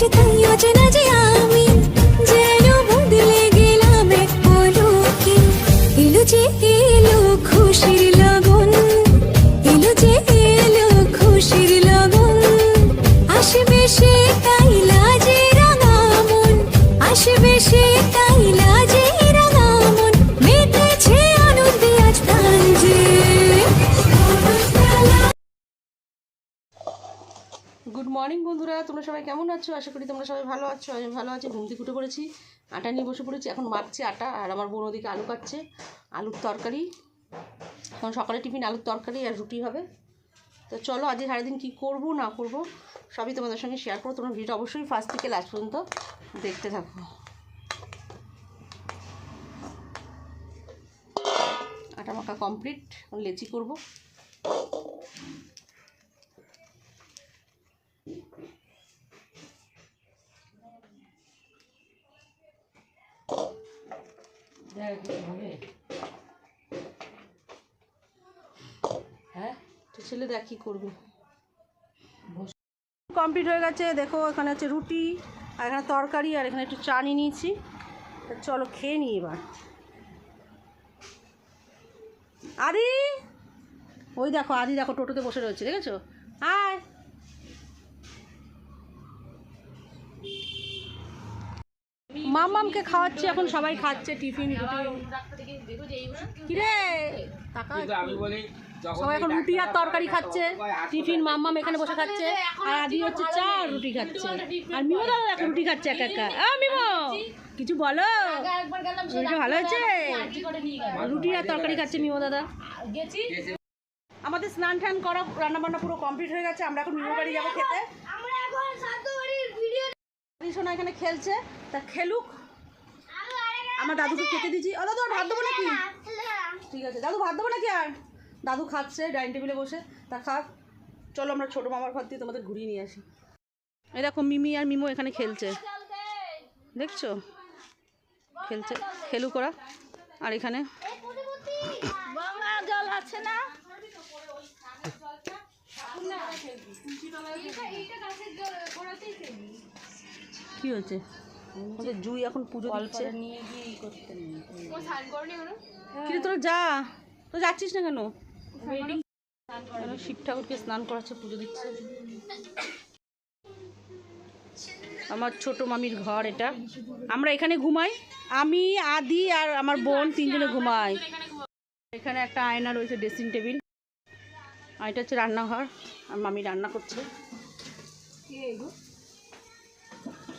उचितं योजना সবাই কেমন আছো? আশা করি তোমরা সবাই ভালো আছো আমি ভালো আছি, ঘুম থেকে উঠে পড়েছি। আটা নিয়ে বসে পড়েছি, এখন মাখছি আটা, আর আমার বোন ওদিকে আলু কাটছে, আলুর তরকারি। এখন সকালে টিফিন, আলুর তরকারি আর রুটি হবে। তো চলো, আজকে সারাদিন কী করব, না করব, সবই তোমাদের সঙ্গে শেয়ার করো তোমরা ভিডিওটা অবশ্যই ফার্স্ট থেকে লাস্ট পর্যন্ত দেখতে থাকো। আটা মাখা কমপ্লিট লেচি করব। হ্যাঁ ছেলে দেখ কী করবে কমপ্লিট হয়ে গেছে, দেখো এখানে হচ্ছে রুটি, আর এখানে তরকারি, আর এখানে একটু চা নিয়ে নিয়েছি। চলো খেয়ে নিই এবার। আদি? ওই দেখো, আদি দেখো টোটোতে বসে রয়েছে, দেখেছ? আয় মামামকে খাওয়াচ্ছি এখন সবাই খাচ্ছে টিফিন কিরে? টাকা আমি বলি যখন সবাই এখন রুটি আর তরকারি খাচ্ছে টিফিন মাম্মাম এখানে বসে খাচ্ছে আর আদি হচ্ছে চা রুটি খাচ্ছে। আর মিমো দাদা এখন রুটি খাচ্ছে একা একা আ মিমো কিছু বলো? ভালো হয়েছে? রুটি আর তরকারি খাচ্ছে মিমো দাদা। আমাদের স্নান টান করা রান্না বান্না পুরো কমপ্লিট হয়ে গেছে। আমরা এখন মিমো বাড়ি যাব খেতে। সোনা এখানে খেলছে, তা খেলুক। আমার দাদুকে খেতে দিচ্ছি ও, দাদু, আর ভাত দেবো নাকি? ঠিক আছে। দাদু, ভাত দেবো নাকি আর? দাদু খাচ্ছে, ডাইনিং টেবিলে বসে। তা খাক। চলো আমরা ছোটো মামার ঘর দিয়ে তোমাদের ঘুরিয়ে নিয়ে আসি। এই দেখো, মিমি আর মিমো এখানে খেলছে। দেখছ? খেলছে। খেলুক ওরা। আর এখানে? আছে না কি হয়েছে? জুই এখন পুজো দিচ্ছে। কি রে তোরা যা। তো যাচ্ছিস না কেন? কেন শিব ঠাকুরকে স্নান করাচ্ছে পুজো দিচ্ছে। আমার ছোট মামির ঘর এটা। আমরা এখানে ঘুমাই। আমি আদি আর আমার বোন তিনজনে ঘুমাই। এখানে একটা আয়না রয়েছে ড্রেসিং টেবিল। আর এটা হচ্ছে রান্নাঘর। আর মামি রান্না করছে।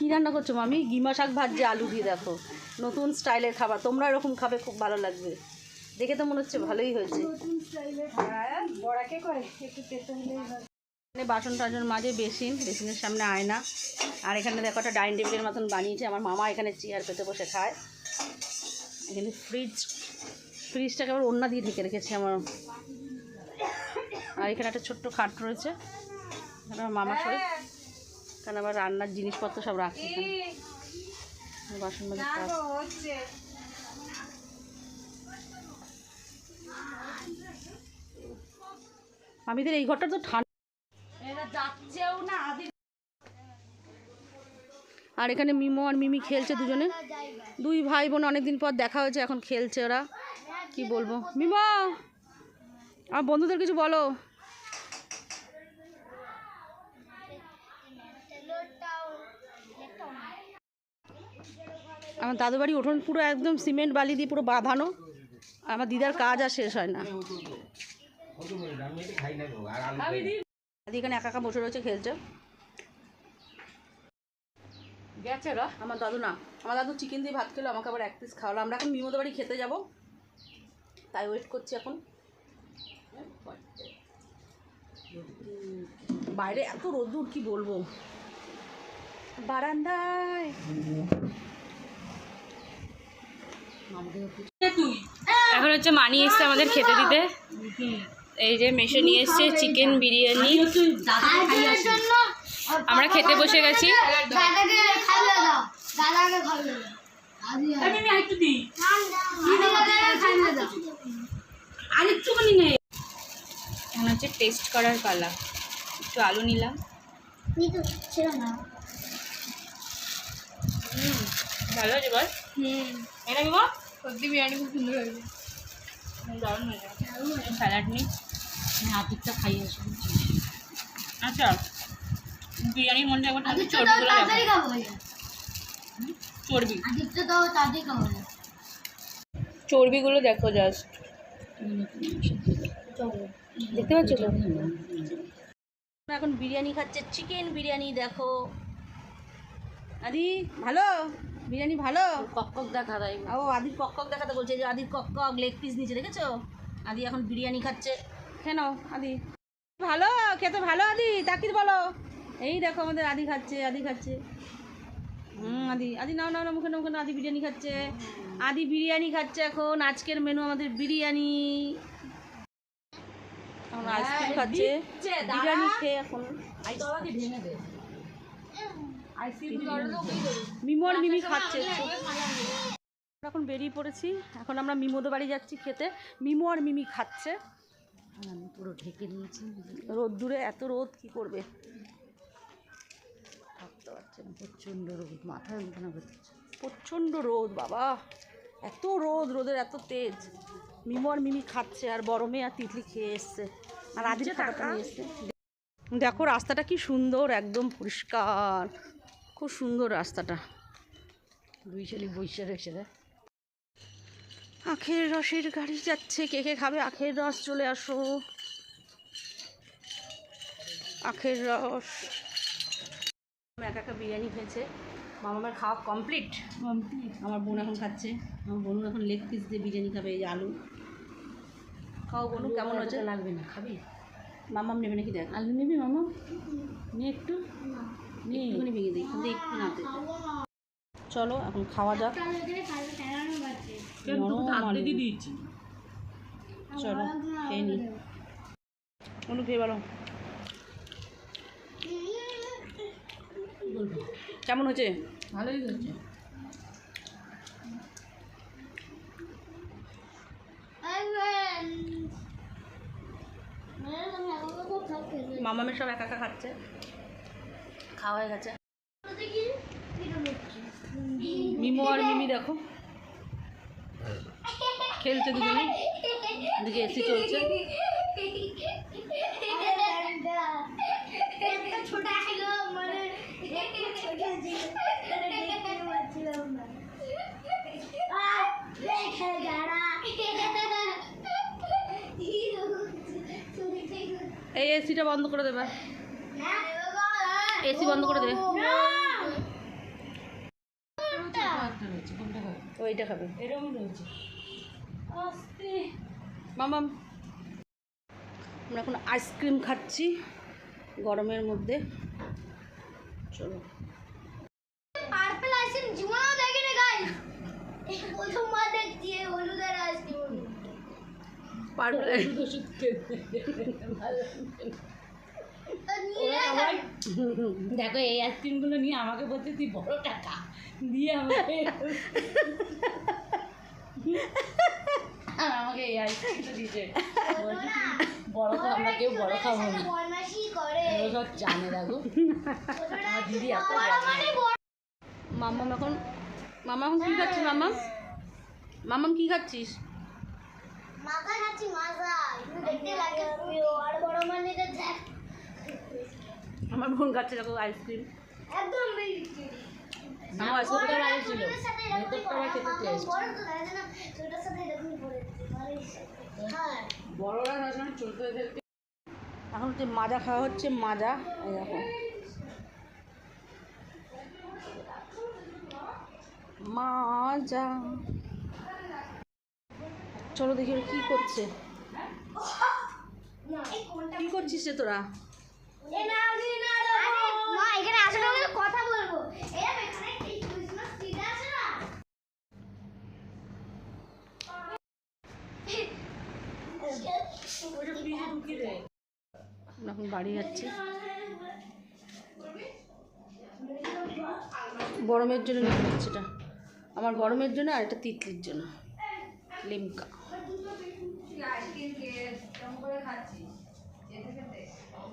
কি রান্না করছ মামি? গিমা শাক ভাজছে আলু দিয়ে দেখো। নতুন স্টাইলের খাবার। তোমরা এরকম খাবে খুব ভালো লাগবে। দেখে তো মনে হচ্ছে ভালোই হয়েছে। এখানে বাসন টাসন মাঝে বেসিন। বেসিনের সামনে আয়না। আর এখানে দেখো একটা ডাইনিং টেবিলের মতন বানিয়েছে। আমার মামা এখানে চেয়ার পেতে বসে খায়। এখানে ফ্রিজ ফ্রিজটাকে আবার অন্য দিয়ে ঢেকে রেখেছে আমার। আর এখানে একটা ছোট্ট খাট রয়েছে। আমার মামা শোয় কারণ আবার রান্নার জিনিসপত্র সব রাখি এখানে। বাসন মামিদের এই ঘরটা তো ঠান্ডা। আর এখানে মিমো আর মিমি খেলছে দুজনে। দুই ভাই বোন অনেকদিন পর দেখা হয়েছে এখন খেলছে ওরা। কি বলব? মিমো! আমার বন্ধুদের কিছু বলো। আমার দাদু বাড়ি উঠোন পুরো একদম সিমেন্ট বালি দিয়ে পুরো বাঁধানো। আমার দিদার কাজ আর শেষ হয় না। এখানে একা একা বসে রয়েছে, খেলছে। গেছে আমার দাদু না, আমার দাদু চিকেন দিয়ে ভাত খেলো, আমাকে আবার এক পিস খাওয়ালো। আমরা এখন মিমতো বাড়ি খেতে যাব। তাই ওয়েট করছি এখন। বাইরে এত রোদ্দুর, কি বলব? বারান্দায়। এখন হচ্ছে মানি এসছে আমাদের খেতে দিতে। এই যে মেশো নিয়ে এসছে চিকেন বিরিয়ানি। আমরা খেতে বসে গেছি। এখন হচ্ছে টেস্ট করার পালা। একটু আলু নিলাম। ভালো আছে বল? হুম। এটা কি বল সত্যি বিরিয়ানি খুব সুন্দর হয়েছে। দারুণ হয়েছে। স্যালাড নিই হাতিরটা খাইয়ে আসুন আচ্ছা বিরিয়ানির মধ্যে একবার তুমি চর্বিগুলো খাব এটা চর্বি? তো তাড়াতাড়ি খাব চর্বিগুলো দেখো জাস্ট দেখতে পাচ্ছ তো? এখন বিরিয়ানি খাচ্ছে চিকেন বিরিয়ানি দেখো। আদি ভালো? বিরিয়ানি ভালো? কক দেখা দেয় ও আদির কক কক দেখাতে বলছে যে আদির কক কক লেগ পিস নিচে দেখেছ? আদি এখন বিরিয়ানি খাচ্ছে। কেন আদি। ভালো খেতে ভালো আদি। তাকির বলো। এই দেখো আমাদের আদি খাচ্ছে আদি খাচ্ছে। হুম আদি। আদি নাও নাও না মুখে মুখে আদি বিরিয়ানি খাচ্ছে। আদি বিরিয়ানি খাচ্ছে এখন। আজকের মেনু আমাদের বিরিয়ানি। এখন আইসক্রিম খাচ্ছে। বিরিয়ানি খেয়ে এখন মিমোর মিমি খাচ্ছে। এখন বেরিয়ে পড়েছি। এখন আমরা মিমোদের বাড়ি যাচ্ছি খেতে। মিমো আর মিমি খাচ্ছে। আমি পুরো ঢেকে নিয়েছি রোদ দূরে এত রোদ কি করবে? থাকতে পারছে না। প্রচণ্ড রোদ মাথার যন্ত্রণা করছে প্রচণ্ড রোদ বাবা। এত রোদ রোদের এত তেজ। মিমো আর মিমি খাচ্ছে আর বড় মেয়ে আর তিতলি খেয়ে এসছে। আর খাটাটা নিয়ে এসছে। দেখো রাস্তাটা কি সুন্দর একদম পরিষ্কার। খুব সুন্দর রাস্তাটা। দুই ছেলে বৈশা রয়েছে রে। আখের রসের গাড়ি যাচ্ছে কে কে খাবে? আখের রস চলে আসো। আখের রস। একা একা বিরিয়ানি খেয়েছে মামামের খাওয়া কমপ্লিট আমার বোন এখন খাচ্ছে। আমার বোন এখন লেগ পিস দিয়ে বিরিয়ানি খাবে এই যে আলু। খাও বোনু কেমন হচ্ছে লাগবে না খাবি? মামাম নেবে নাকি দেখ? আলু নিবি মামা? নিয়ে একটু। একটুখানি ভেঙে দিই কিন্তু একটু না। চলো এখন খাওয়া যাক। চলো খেয়ে নি। অনু খেয়ে বলো। কেমন হয়েছে? ভালোই হচ্ছে মামামের সব একা একা খাচ্ছে। খাওয়া হয়ে গেছে। মিমো আর মিমি দেখো। খেলছে দুজনে। এদিকে এসি চলছে। এই এসিটা বন্ধ করে দেবে। এসি বন্ধ করে দে। ওইটা খাবে। এরকম রয়েছে মামাম আমরা এখন আইসক্রিম খাচ্ছি গরমের মধ্যে। চলো। পার্পল আইসক্রিম জীবনেও দেখিনি গাইস প্রথমবার দেখছি এই হলুদের আইসক্রিম। দেখো, এই আইসক্রিমগুলো নিয়ে আমাকে বলছে, তুই বড় টাকা। দিয়ে আমাকে আমাকে এই আইসক্রিমটা দিয়েছে। আমরা কেউ না। দেখো। আমার দিদি মামাম এখন মামাম কী খাচ্ছিস? দেখতে আমার বোন খাচ্ছে দেখো আইসক্রিম। একদম। হ্যাঁ। ছোটদেরকে এখন হচ্ছে মাজা খাওয়া হচ্ছে মাজা দেখো। মাজা। চলো দেখি কি করছে। কি করছিস রে তোরা? মা, এখানে বাড়ি যাচ্ছি। গরমের জন্য নিতে হচ্ছে এটা। আমার গরমের জন্য আর এটা তিতলির জন্য। লিমকা।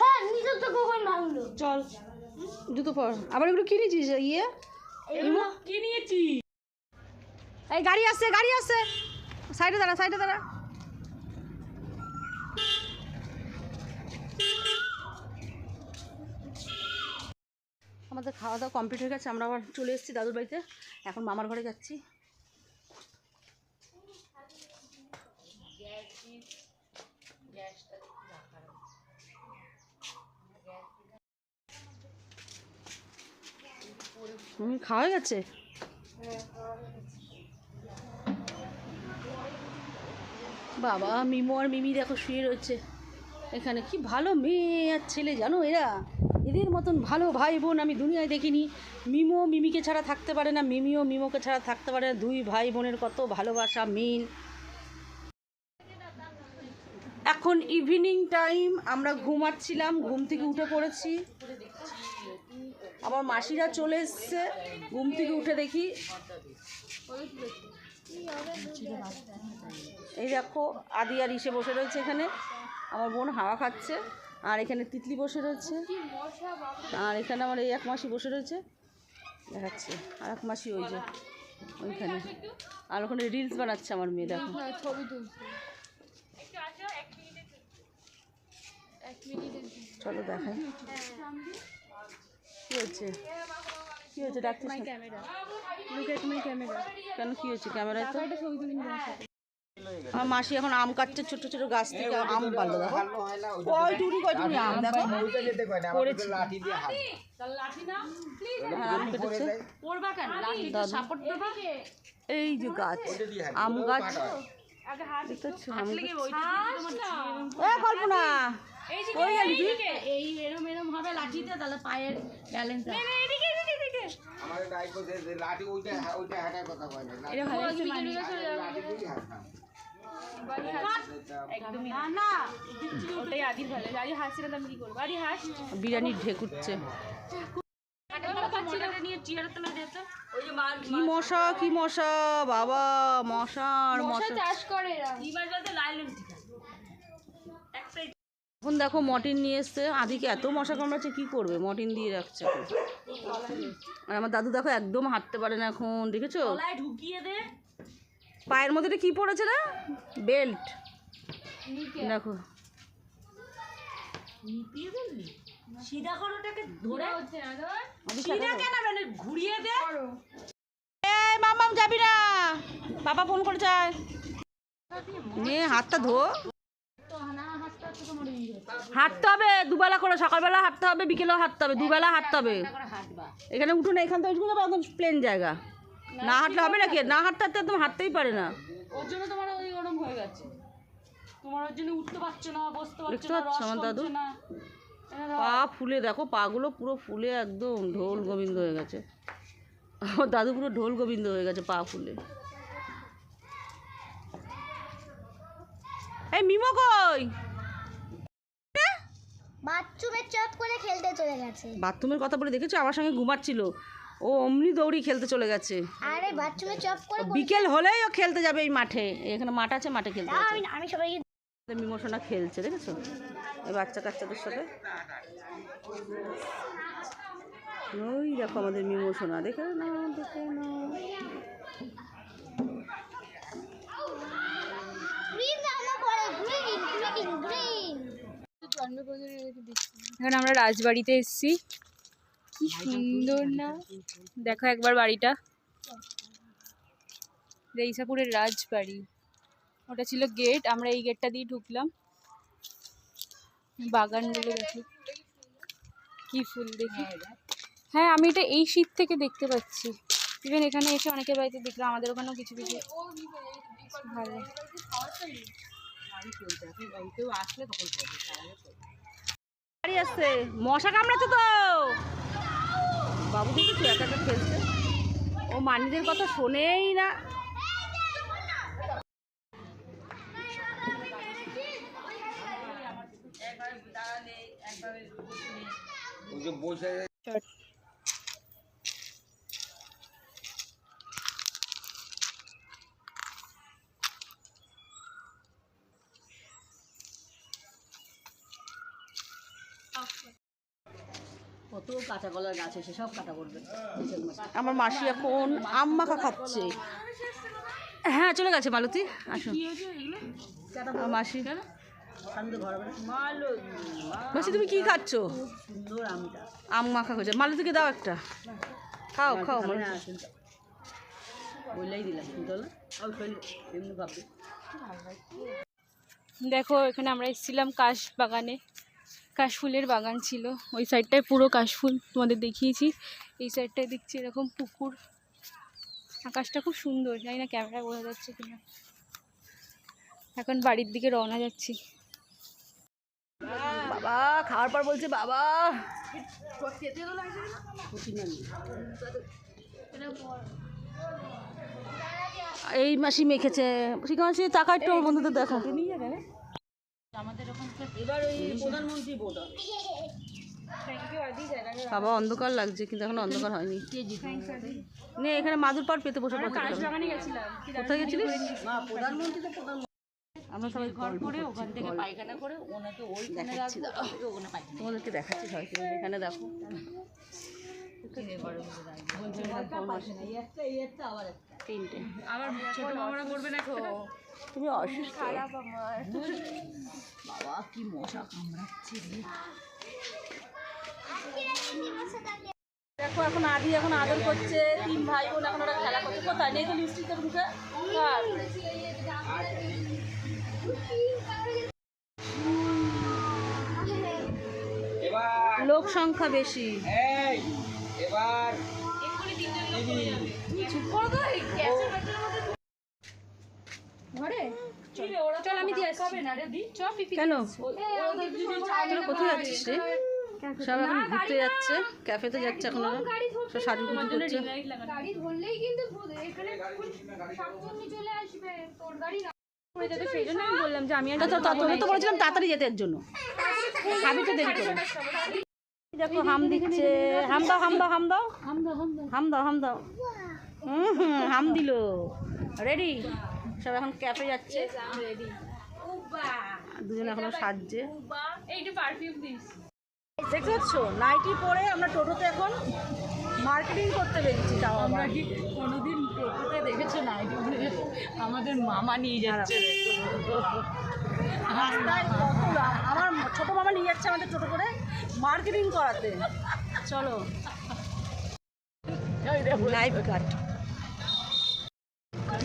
হ্যাঁ নিজের তো কখন ভাঙলো? চল জুতো পর। আবার এগুলো কিনেছিস ইয়ে? এগুলো কি এই গাড়ি আসছে গাড়ি আসছে সাইডে দাঁড়া সাইডে দাঁড়া। আমাদের খাওয়া দাওয়া কমপ্লিট হয়ে গেছে আমরা আবার চলে এসেছি দাদুর বাড়িতে। এখন মামার ঘরে যাচ্ছি। খাওয়া গেছে? বাবা, মিমো আর মিমি দেখো শুয়ে রয়েছে। এখানে কি ভালো মেয়ে আর ছেলে জানো এরা? এদের মতন ভালো ভাই বোন আমি দুনিয়ায় দেখিনি। মিমো মিমিকে ছাড়া থাকতে পারে না, মিমিও মিমোকে ছাড়া থাকতে পারে না। দুই ভাই বোনের কত ভালোবাসা, মিল। এখন ইভিনিং টাইম আমরা ঘুমাচ্ছিলাম, ঘুম থেকে উঠে পড়েছি। আমার মাসিরা চলে এসছে ঘুম থেকে উঠে দেখি। এই দেখো আদি আর ইসে বসে রয়েছে এখানে। আমার বোন হাওয়া খাচ্ছে আর এখানে তিতলি বসে রয়েছে। আর এখানে আমার এই এক মাসি বসে রয়েছে। দেখাচ্ছে আর এক মাসি ওই যে ওইখানে। আর ওখানে রিলস বানাচ্ছে আমার মেয়ে দেখো। চলো দেখাই। কি হচ্ছে? কি হচ্ছে? ডাক্তার কেন? কি হচ্ছে? ক্যামেরায় তো? আমার মাসি এখন আম কাটছে ছোট ছোট গাছ থেকে আম পারল দেখো। কয় টুরি কয় টুরি আম দেখো। করেছি। হ্যাঁ, এই যে গাছ আম গাছ। দেখতে পাচ্ছ আম গাছ? কল্পনা! কই গেলি তুই? এই এরম এরম হবে লাঠিতে তাহলে পায়ের ব্যালেন্স এদিকে এদিকে এদিকে। আমাদের গাই করতে লাঠি ওইটা ওইটা হাঁটার কথা কয় না ভালো আছে মানে লাঠি না। না কি আদি হাস। বিরিয়ানির ঢেকুচ্ছে যে কি মশা কি মশা বাবা মশার মশা চাষ করে কি লাইলেন এখন দেখো মটিন নিয়ে এসছে। আদিকে এত মশা কামড়াচ্ছে কি করবে? মটিন দিয়ে রাখছে আর আমার দাদু দেখো একদম হাঁটতে পারে না এখন দেখেছ? ঢুকিয়ে দে। পায়ের মধ্যে কি পড়েছে না? বেল্ট। দেখো। ঘুরিয়ে দে। মামাম যাবি না। বাবা ফোন করেছে নে হাতটা ধো। হাঁটতে হবে দুবেলা করে সকালবেলা হাঁটতে হবে বিকেলেও হাঁটতে হবে দুবেলা হাঁটতে হবে। এখানে উঠো না এখান থেকে উঠে একদম প্লেন জায়গা। না হাঁটলে হবে নাকি? না হাঁটতে হাঁটতে একদম হাঁটতেই পারে না। ওর জন্য তোমার ওই ওরম হয়ে গেছে। তোমার ওর জন্য উঠতে পারছ না বসতে পারছ না রস দাদু? কমছে না। এনে দাও। পা ফুলে দেখো পাগুলো পুরো ফুলে একদম ঢোল গোবিন্দ হয়ে গেছে। আমার দাদু পুরো ঢোল গোবিন্দ হয়ে গেছে পা ফুলে। এই মিমো কই? বাথরুমে চট করে খেলতে চলে গেছে। বাথরুমের কথা বলে দেখেছ? আমার সঙ্গে ঘুমাচ্ছিল। ও অমনি দৌড়ি খেলতে চলে গেছে। আরে বাথরুমে চট করে বিকেল হলেই ও খেলতে যাবে এই মাঠে। এখানে মাঠ আছে মাঠে খেলতে আমি আমি সবাইকে মিমোশনা খেলছে দেখেছ? এই বাচ্চা কাচ্চাদের সাথে। ওই দেখো আমাদের মিমোশনা। দেখে না দেখে না এখন আমরা রাজবাড়িতে এসছি কি সুন্দর না দেখো একবার বাড়িটা রেইসাপুরের রাজবাড়ি ওটা ছিল গেট আমরা এই গেটটা দিয়ে ঢুকলাম বাগানগুলো দেখি কি ফুল দেখি হ্যাঁ আমি এটা এই শীত থেকে দেখতে পাচ্ছি ইভেন এখানে এসে অনেকের বাড়িতে দেখলাম আমাদের ওখানেও কিছু কিছু ভালো আসছে মশা কামড়াচ্ছে তো! বাবু দেখেছ একা একা খেলছে। ও মানিদের কথা শোনেই না। ওই বসে কত কাঁচা কলার গাছ এসে সব কাটা পড়বে আমার মাসি এখন আম মাখা খাচ্ছে। হ্যাঁ চলে গেছে মালতী আসো। মাসি। মাসি তুমি কি খাচ্ছ? আম মাখা খাচ্ছে মালতীকে দাও একটা। খাও খাও দেখো এখানে আমরা এসেছিলাম কাশ বাগানে। কাশফুলের বাগান ছিল। ওই সাইডটায় পুরো কাশফুল তোমাদের দেখিয়েছি। এই সাইডটায় দেখছি এরকম পুকুর। আকাশটা খুব সুন্দর, জানি না ক্যামেরায় বোঝা যাচ্ছে কিনা। এখন বাড়ির দিকে রওনা যাচ্ছি। বাবা, খাওয়ার পর বলছে বাবা। নিয়ে এই মাসি মেখেছে। ঠিক আছে টাকা একটু বন্ধুদের দেখা। এবার ওই প্রধানমন্ত্রী বোর্ড হবে। বাবা অন্ধকার লাগছে কিন্তু এখন অন্ধকার হয়নি। নে এখানে মাদুর পার পেতে বসে কোথায় গেছিলিস? মা প্রধানমন্ত্রী তো প্রধানমন্ত্রী। আমরা সবাই ঘর করে ওখান থেকে পায়খানা করে ওনাকে পায়খানা। তোমাদেরকে দেখাচ্ছি সবাইকে এখানে দেখো। তিনটে। আবার ছোট মামারা করবে না তুমি অসুস্থ। বাবা কি মশা কামড়াচ্ছে দেখো এখন আদি এখন আদর করছে তিন ভাই বোন এখন ওরা খেলা করছে। কোথায়? নেই তো লিপস্টিকের মুখে? লোক সংখ্যা বেশি। এই। এবার ঘরে? চল। আমি দিয়ে আসছি। চ পিপি। কেন? তোরা কোথায় যাচ্ছিস রে? সব এখন ঘুরতে যাচ্ছে ক্যাফেতে যাচ্ছে এখন। ওরা সব সাজুগুজু করছে গাড়ি ধরলেই কিন্তু এখানে চলে আসবে তোর গাড়ি সেই জন্য আমি বললাম যে আমি তো তো- তো- তোদের তো বলেছিলাম তাড়াতাড়ি যেতে এর জন্য। খাবি তো দেরি করে। দেখো হাম দিচ্ছে। হাম দাও হাম দাও হাম দাও। হাম দাও হাম দাও। হাম হুম দিল। রেডি সব এখন ক্যাফে যাচ্ছে। দুজন এখনও সাজছে। দেখতে পাচ্ছ? নাইটি পরে আমরা টোটোতে এখন মার্কেটিং করতে বেরিয়েছি তাও আমরা কি কোনোদিন টোটোতে দেখেছ না? আমাদের মামা নিয়ে যাচ্ছে। আমার ছোট মামা নিয়ে যাচ্ছে আমাদের টোটো করে মার্কেটিং করাতে। চলো। লাইভ কাট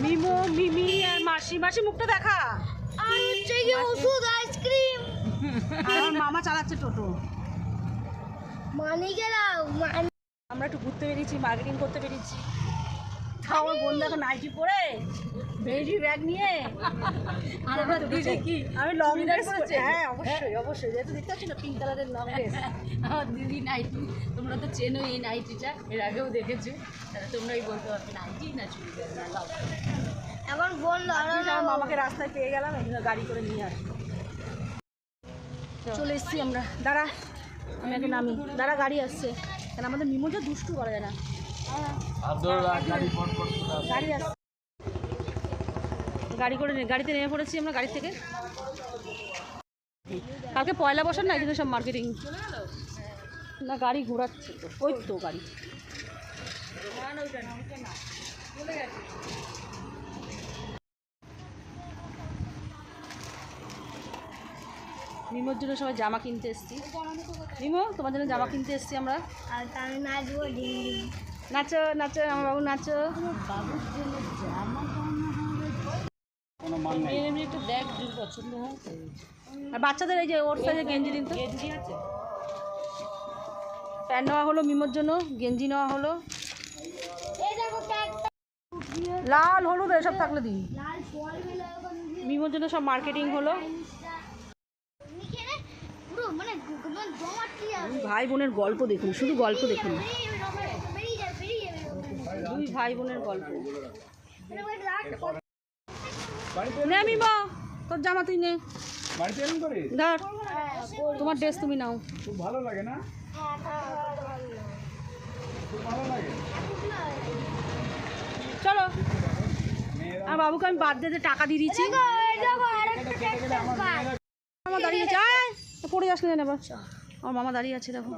মিমো মিমি আর মাসি। মাসি মুখটা দেখা। আর হচ্ছে কি ওষুধ আইসক্রিম। আমার মামা চালাচ্ছে টোটো। মানে গেলাম মানে আমরা একটু ঘুরতে বেরিয়েছি মার্কেটিং করতে বেরিয়েছি। আমার বন্ধু এখন নাইটি পরে ব্যাগ নিয়ে। আমি লং ড্রেস হ্যাঁ অবশ্যই অবশ্যই। যেহেতু দেখতে পাচ্ছি না পিঙ্ক কালারের লং ড্রেস আমার দিদি নাইটি তোমরা তো চেনো এই নাইটিটা এর আগেও দেখেছ। তাহলে তোমরাই বলতে পারবে নাইটি না চুড়িদার না সব। এখন ফোন আমার মামাকে রাস্তায় পেয়ে গেলাম গাড়ি করে নিয়ে আসব। চলে। এসেছি আমরা। দাঁড়া আমি আগে নামি। দাঁড়া গাড়ি আসছে। কেন আমাদের মিমোটা দুষ্টু করা যায় না। গাড়ি করে গাড়িতে নেমে পড়েছি আমরা গাড়ি থেকে। কালকে পয়লা বসার না জন্য সব মার্কেটিং না গাড়ি ঘোরাচ্ছে। ওই তো গাড়ি। মিমোর জন্য সবাই জামা কিনতে এসেছি। মিমো তোমার জন্য জামা কিনতে এসেছি আমরা। আর নাচবো ডিম। নাচো নাচো, আমার বাবু নাচো। আর বাচ্চাদের এই যে ওর সাইজে গেঞ্জি দিন তো। প্যান্ট নেওয়া হলো মিমোর জন্য, গেঞ্জি নেওয়া হলো। লাল, হলুদ, এসব থাকলে দিন। মিমোর জন্য সব মার্কেটিং হলো। ভাই বোনের গল্প দেখুন, শুধু গল্প দেখুন বেরিয়ে যাবে বেরিয়ে যাবে দুই ভাই বোনের গল্প। বাড়িতে নে মিমো তোর জামা তুই নে। ধর তোমার ড্রেস তুমি নাও। খুব ভালো লাগে না? খুব ভালো লাগে? চলো। আর বাবুকে আমি বাদ দিয়ে টাকা দিয়ে দিয়েছি মামা দাঁড়িয়ে আছে পড়ে যাস না নেবার আমার মামা দাঁড়িয়ে আছে দেখো।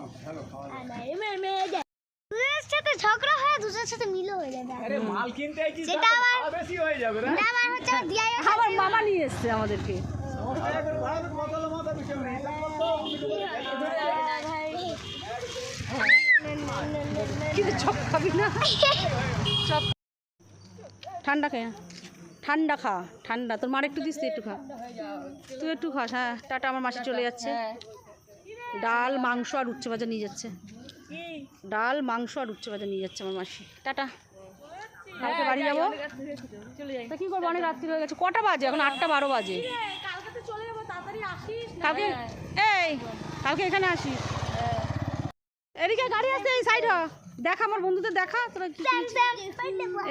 সাথে ঝগড়া হয় দুজনের সাথে মিলও হয়ে যাবে আরে মাল কিনতে আইছি সেটা আবার- বেশি হয়ে যাবে রে। আমার হচ্ছে দিয়াই আমার মামা নিয়ে এসেছে আমাদেরকে। কিন্তু চপ খাবি না? চপ। ঠান্ডা খেয়ে ঠান্ডা খা ঠান্ডা। তোর মার একটু দিস তো একটু খা। তুই একটু খাস হ্যাঁ। টাটা আমার মাসি চলে যাচ্ছে। ডাল মাংস আর উচ্চ ভাজা নিয়ে যাচ্ছে। ডাল মাংস আর উচ্চ ভাজা নিয়ে যাচ্ছে আমার মাসি। টাটা। কালকে বাড়ি যাব? তা কী করব? অনেক রাত্রি হয়ে গেছে। কটা বাজে? এখন আটটা বারো বাজে। কালকে এই কালকে এখানে আসিস। এদিকে গাড়ি আসছে এই সাইড দেখা আমার বন্ধুদের দেখা। তোরা কি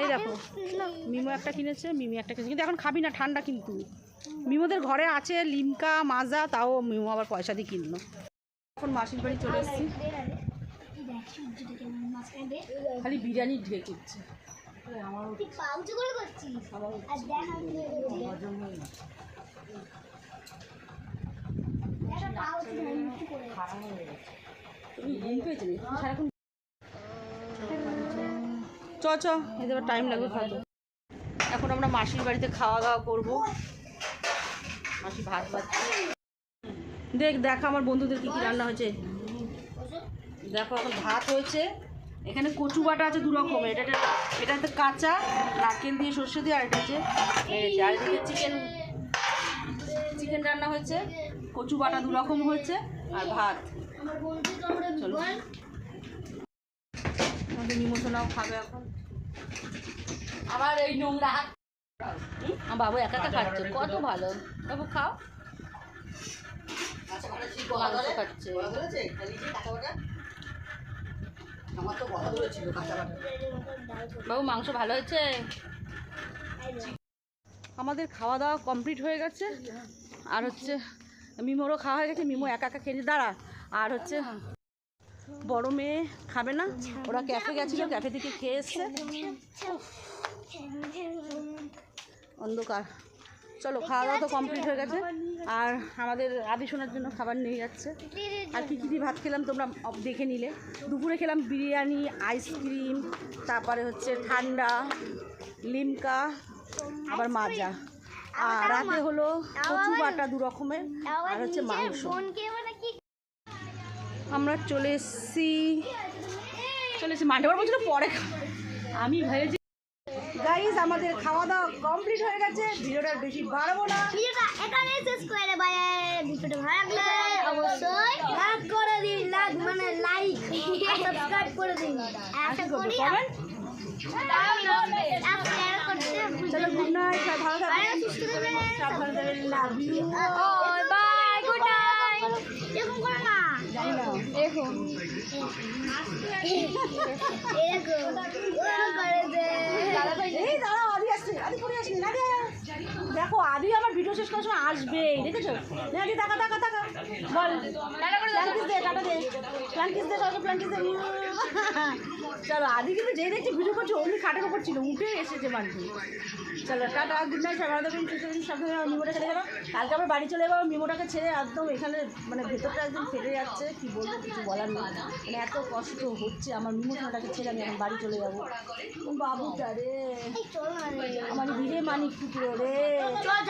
এই দেখো মিমো একটা কিনেছে মিমি একটা কিনেছে। কিন্তু এখন খাবি না ঠান্ডা কিন্তু। মিমোদের ঘরে আছে লিমকা মাজা তাও মিমো আবার পয়সা দিয়ে কিনলো। এখন মাসির বাড়ি চলে এসেছি। খালি বিরিয়ানি ঢেক উঠছে পাউচ করে করছিস? আর দেখ আমি কি করি। একটা পাউচ ভর্তি করে। তুমি ঘুম পেয়েছে নাকি? তুমি সারাক্ষণ চ চ। টাইম লাগবে খাওয়া এখন আমরা মাসির বাড়িতে খাওয়া দাওয়া করব। মাসি ভাত পাচ্ছে দেখ দেখ আমার বন্ধুদের কী কী রান্না হয়েছে। দেখো এখন ভাত হয়েছে। এখানে কচু বাটা আছে দু রকমের। এটা এটা এটা হচ্ছে কাঁচা নারকেল দিয়ে সর্ষে দিয়ে আর এটা হচ্ছে মেরেছে আর এদিকে চিকেন চিকেন রান্না হয়েছে। কচু বাটা দু রকম হয়েছে আর ভাত। চলো। আমাদের নিমন্ত্রণাও খাবে এখন। আবার এই নোংরা আমার বাবু একা একা খাচ্ছে কত ভালো। বাবু খাও। মাংস খাচ্ছে। বাবু, মাংস ভালো হয়েছে? আমাদের খাওয়া দাওয়া কমপ্লিট হয়ে গেছে। আর হচ্ছে, মিমোরও খাওয়া হয়ে গেছে, মিমো একা একা খেয়ে দাঁড়া, আর হচ্ছে, বড় মেয়ে খাবে না। ওরা ক্যাফে গেছিল, ক্যাফে থেকে খেয়ে এসছে। অন্ধকার। চলো খাওয়া দাওয়া তো কমপ্লিট হয়ে গেছে। আর আমাদের আদি শোনার জন্য খাবার নিয়ে যাচ্ছে। আর কী কী ভাত খেলাম তোমরা দেখে নিলে। দুপুরে খেলাম বিরিয়ানি আইসক্রিম তারপরে হচ্ছে ঠান্ডা লিমকা আবার মাজা। আর রাতে হলো কচু বাটা দু রকমের আর হচ্ছে মাংস। আমরা চলে এসেছি। চলে এসেছি মাঠে বলছিল পরে আমি ভেবেছি গাইজ আমাদের খাওয়া দাওয়া কমপ্লিট হয়ে গেছে। ভিডিওটা বেশি বাড়াবো না। ভিডিওটা এখানে শেষ করে দেবো। ভিডিওটা ভালো লাগলে অবশ্যই লাইক করে দিন লাইক মানে লাইক সাবস্ক্রাইব করে দিন। একটা করি কমেন্ট চলো গুড নাইট ভালো থাকবেন। সাবধানে love you bye good night এরকম করো না। এরকম এরকম। এই দাঁড়াও আদি আসছে আদি করে আসনি না দেখো আদি আমার ভিডিও শেষ করার সময় আসবেই দেখেছ? নে আদি টাকা টাকা টাকা বল প্ল্যাঙ্কিস দে টাটা দে। প্ল্যাঙ্কিস দে সব প্ল্যাঙ্কিস দে। চলো আদি কিন্তু যেই দেখছি ভিডিও করছে অমনি খাটের উপর ছিল উঠে এসেছে মানছি চলো টাটা গুড নাইট সবাই দেখুন সুস্থ সাবধানে মিমোটা ছেড়ে যাব কালকে আবার বাড়ি চলে যাব মিমোটাকে ছেড়ে একদম এখানে মানে ভেতরটা একদম ফেটে যাচ্ছে কি বলব কিছু বলার নেই। মানে এত কষ্ট হচ্ছে আমার মিমোটাকে ছেড়ে আমি এখন বাড়ি চলে যাব। বাবুটা রে না আমার হিরে মানিক টুকরো রে। চলো